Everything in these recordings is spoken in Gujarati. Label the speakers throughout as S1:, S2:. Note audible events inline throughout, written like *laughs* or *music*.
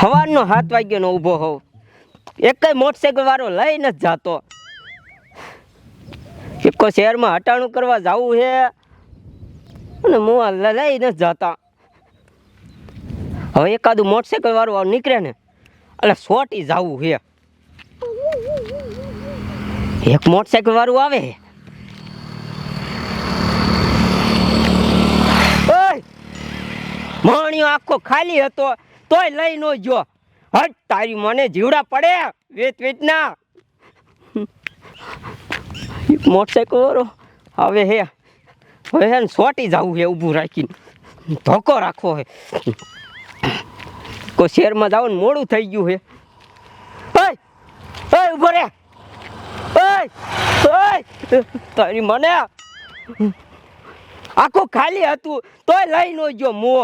S1: સવારનો સાત વાગ્યાનો ઊભો હોઉં. એક મોટરસાઇકલ વાળો લઈ નથી જાતો. એકો શહેરમાં હટાણું કરવા જવું છે અને મુવા લઈ નથી જતા. હવે એકાદું મોટરસાઇકલ વાળું નીકળે ને, એટલે સોટી જવું છે. એક મોટરસાઇકલ વાળું આવે. માણિયો આખો ખાલી હતો. તોય લઈ નો જો. હટ, તારી મને જીવડા પડે. વેત, વેતના. મોટરસાઇકલ વાળો, હવે હે હવે હે સોટી જવું હે ઊભું રાખીને. ધોકો રાખો હે. કોઈ શેરમાં જાવ ને મોડું થઈ ગયું હે. ઓય ઊભો રે. ઓય ઓય, તારી મને. આખું ખાલી હતું, તોય લઈ નો ગયો મો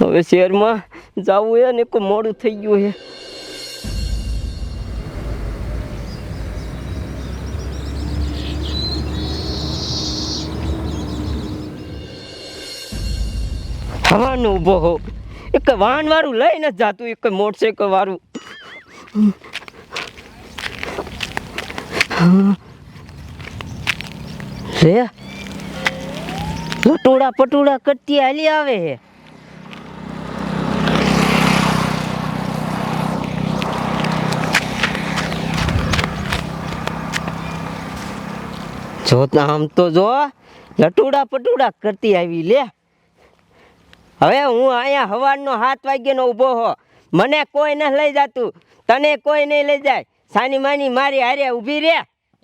S1: હવે શહેરમાં જવું હે ને કોઈ મોડું થઈ ગયું હે. થવાનું ઊભો હો. એક વાહન વાળું લઈ નથી જાતું, એક મોટરસાઇકલ વાળું. લે. લટોડા પટોડા કરતી હાલી આવે હે જો આમ તો જો, લટુડા પટુડા કરતી આવી લે. હવે હું અહીંયા હવારનો સાત વાગ્યાનો ઊભો હો. મને કોઈ ન લઈ જાતું. તને કોઈ નહીં લઈ જાય. સાની માની મારી હારે ઊભી રે.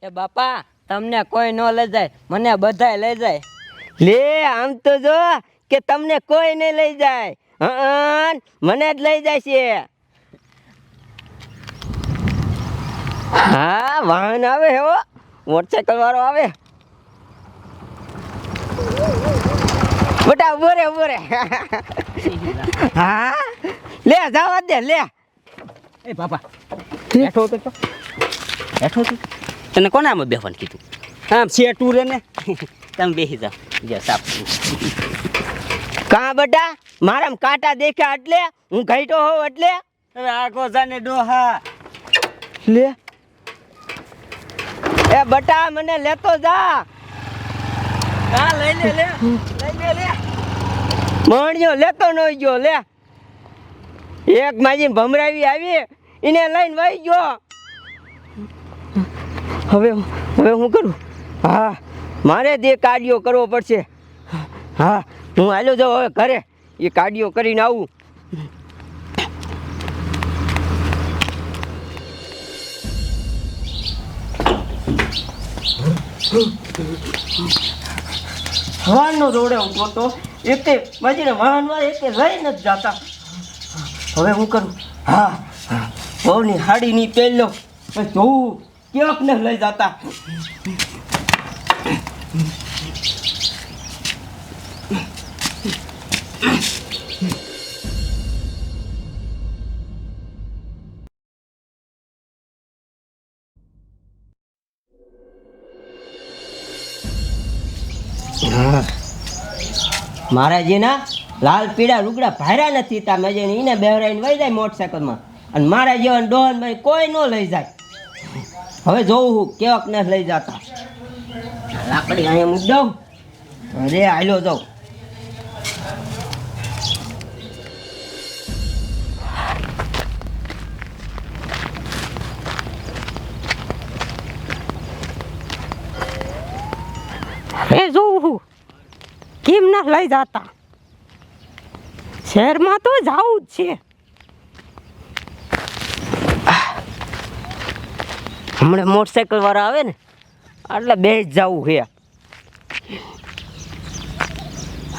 S2: એ બાપા, તમને કોઈ ન લઈ જાય. મને બધાય લઈ જાય.
S1: લે આમ તો જો કે તમને કોઈ નહીં લઈ જાય. હં, મને જ લઈ જાય છે. હા વાહન આવે હેવો હો. મોટરસાયકલ વાળો આવે. બટા ઊભો રે ઊભો રે. હા. લે જવા દે લે.
S3: એ બાપા બેઠો તો બેઠો તો. તને કોના આમાં બેસવાનું કીધું? આમ છે ટુરે ને. તમે બેસી જાઓ. જે સાપ
S1: કા બેટા? મારામ કાંટા દેખ્યા એટલે? હું ઘઈટો હોઉં એટલે?
S3: આખો જાને ડોહા.
S1: લે. એ બટા મને લેતો જા.
S3: હા લઈ લે લે. લઈ લે લે.
S1: મણ્યો લેતો ન ગયો લે. એક માજી ભમરાવી આવી એને લઈને વહી ગયો. હવે હવે હું કરું? હા. મારે તે કાર્ડિયો કરવો પડશે. હા, હું હાલ્યો જાઉં હવે ઘરે. એ કાર્ડિયો કરીને આવું. વાહનનો જોડે ઊભો તો એક માજીને વાહનમાં એક લઈ નથી જાતા. હવે હું કરું? હા બહુની હાડીની તેલ લો પછી જોવું ક્યાંક ને લઈ જાતા. મારા લાલ, પીળા, લુગડા ભાર્યા નથી, તા મેં જેને એને બેવરાઈને વહી જાય મોટરસાયકલમાં અને મારા જેવા ડોહન ભાઈ કોઈ ન લઈ જાય. હવે જોઉં હું, કેવાક ને લઈ જતા. લાકડી અહીંયા મૂકી દઉં. અરે આયલો તો.
S4: એ જોઉં હું. કેમ ના લઈ જાતા? શહેરમાં તો જાવું જ છે.
S1: હમણાં મોટરસાયકલ વાળા આવે ને એટલે બે જાવું છે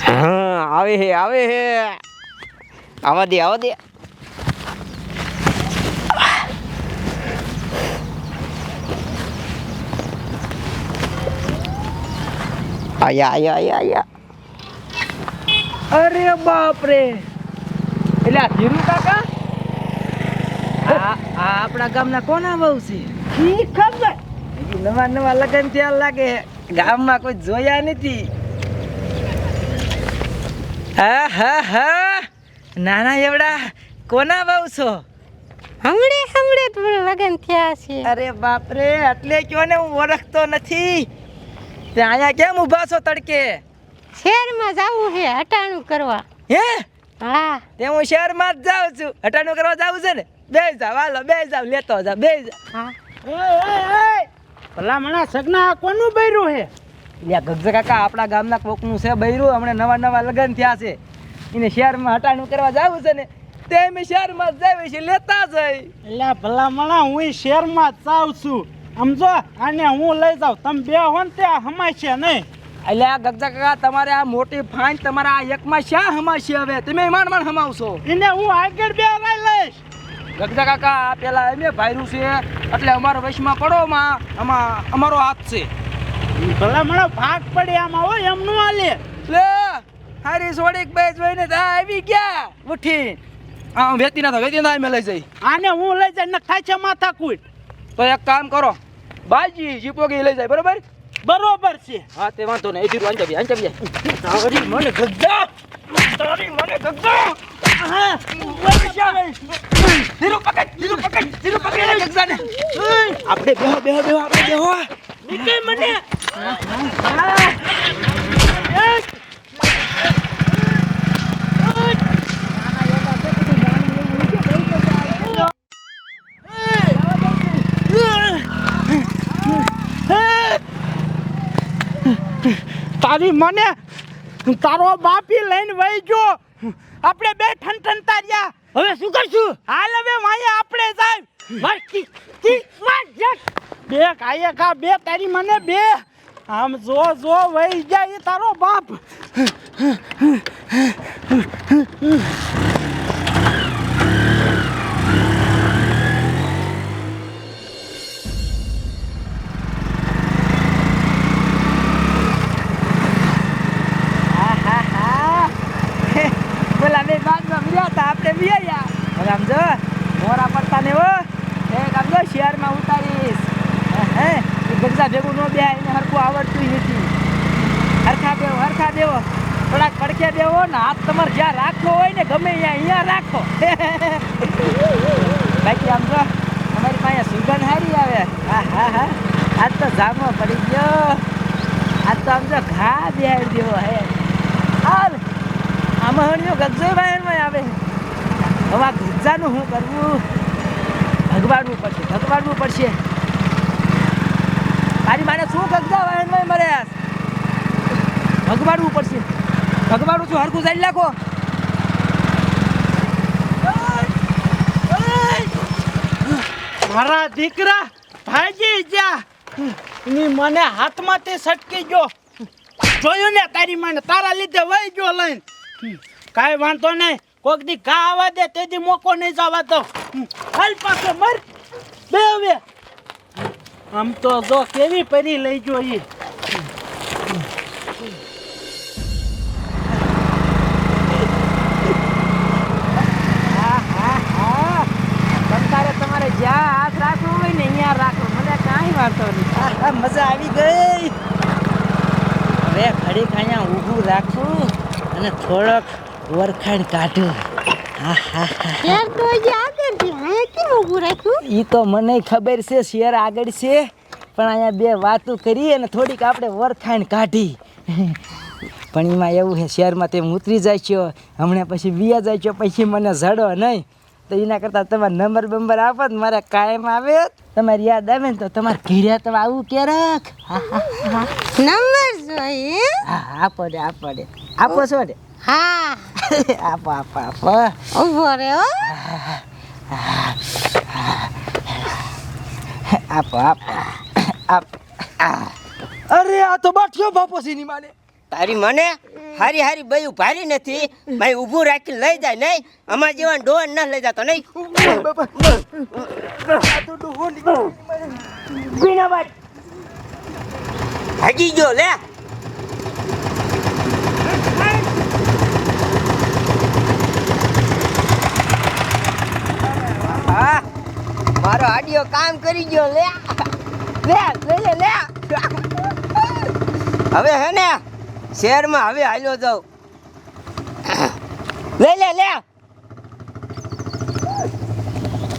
S1: હા આવે હે આવે હે. આવા દે આવા દે. આયા આયા આયા આયા.
S3: અરે બાપ રે એટલે આ ધીરુ કાકા? આ આ આપણા ગામના કોના બહુ છે?
S1: ખબર.
S3: નવા નવા લગન થયા લાગે. ગામમાં કોઈ જોયા નથી.
S5: હા હા હા. નાના એવડા કોના બહુ છો?
S4: હમણે હમણે મને લગન થયા છે.
S5: અરે બાપરે એટલે કયો ને હું ઓળખતો નથી? તે અહીંયા કેમ ઊભા છો તડકે?
S4: શહેરમાં જવું છે હટાણું કરવા.
S5: હે?
S4: હા.
S5: તે હું શહેરમાં જ જાઉં છું. હટાણું કરવા જાવું છે ને? બે જાવ હાલો બે જાવ લેતો જાવ બે જાવ
S4: હા
S6: ભલા મણા સગના કોનું બૈરું હે?
S5: યા ગગજ કાકા આપણા ગામના કોકનું છે બૈરું હમણાં નવા નવા લગ્ન થયા છે. એને શહેરમાં હટાણું કરવા જાવું છે ને તે અમે શહેરમાં જ જાવી છે લેતા જઈ
S6: એટલે ભલા મણા હું શહેરમાં જ જાઉં છું. સમજો આને હું લઈ જાઉં. તમે બે હો ને ત્યાં હમાશે નહીં.
S5: એટલે આ ગગજા કાકા તમારે આ મોટી ફાઇન તમારા આ એકમાં શા હમાશે હવે? તમે માંડ માંડ હમાવશો.
S6: એને હું આગળ બે રાઈ
S5: કાકા આ પેલા એમ ભાઈરું છે. એટલે અમારા વશમાં પડો માં. આમાં અમારો હાથ છે.
S6: ભલા મને ભાગ પડે આમાં હોય એમનું હાલે.
S5: લે હારી સોડીક બે જોઈને તા આ આવી ગયા. ઉઠી. હા વેતી ના વેતી ના અમે લઈ જઈ.
S6: આને હું લઈ જાય ને ખાય છે માથા કુટ.
S5: તો એક કામ કરો બાજી જીપોગી લઈ જાય બરોબર?
S6: બરોબર છે.
S5: હા તે વાંધો નહીં એથી અંજાવી અંજાવી તારી મને ગગજા તારી મને ગગજા આપણે બેહો બેહો બેહો મને
S6: તારી મને તારો બાપી લઈને વહી ગયો. આપણે બે ઠન ઠનતા રહ્યા હવે શું કરશું? હાલ હવે માયા આપણે જાય. માર કી માર જટ બે કાયે કા બે તારી મને બે. આમ જો જો વહી જાય તારો બાપ.
S5: એ ગગજા ભેગું ન બે એને હરખું આવડતું નથી. હરખા દેવો હરખા દેવો. થોડાક પડખે દેવો ને હાથ તમારે જ્યાં રાખવો હોય ને ગમે ત્યાં અહીંયા રાખો. *laughs* બાકી આમ તો અમારી પાસે સુગંધ હારી આવે. હા હા હા. આજ તો જામો પડી ગયો. આજ તો આમ જો ઘા બેહાડી દેવો હે. હાલ. આમાં હણ્યો ગગજો વાયણમાં આવે. હવે આ ગજાનું શું કરવું? ભગવાડવું પડશે ભગવાડવું પડશે. તારી માને શું ગગજા વાયણમાં મરે ભગવાડવું પડશે ભગવાડું છું હરકું સાઈડ નાખો?
S6: મારા દીકરા ભાગી જા ની મને હાથમાંથી સટકી ગયો. જોયું ને તારી માને? તારા લીધે વહી ગયો લઈને. કાંઈ વાંધો નહીં. કોક દી ઘા આવવા દે તેથી મોકો નહીં જવા દો હાલ પાસે મર. બે હવે. આમ તો જો કેવી પરી લઈ ગયો ઈ.
S5: હા હા હા તમારે તમારે જ્યાં હાથ રાખવો હોય ને અહીંયા રાખો. મને કાંઈ વાંધો નહીં. મજા આવી ગઈ. હવે ઘડીક અહીંયા ઊભું રાખું અને થોડોક વરખાણ કાઢું. હા હા હા
S4: શેર તો હજી આગળ છે અહીંયા કેમ ઊભું રાખ્યું?
S5: એ તો મને ખબર છે શેર આગળ છે. પણ અહીંયા બે વાતો કરી અને થોડીક આપણે વરખાણ કાઢી. પણ એમાં એવું છે શહેરમાં તેમ ઉતરી જાય છો. હમણાં પછી બીયા જાય છો પછી મને જડો નહીં. તો એના કરતાં તમારા નંબર બંબર આપો ને મારે કાયમ આવે. તમારે યાદ આવે ને તો તમારે ઘીર્યા તો આવું ક્યારેક
S4: નંબર જોઈએ
S5: હા? આપો દે આપો દે આપો છો ને
S4: હા. *laughs*
S5: આપો આપો આપો.
S4: ઊભો રે હો.
S5: આપો આપ. આપ અરે આ તો બાઠિયો બાપો છે ની માને
S1: તારી મને હારી હારી બયું ભારી નથી. ભાઈ ઊભું રાખી લઈ જાય નહીં. અમાર જેવા ડોન ના લઈ જતો નહીં. હગી ગયો લે હા આડિયો કામ કરી ગયો લે લે લે લે. હવે હે ને, શહેરમાં હવે હાલ્યો જાઉં. લે લે લે.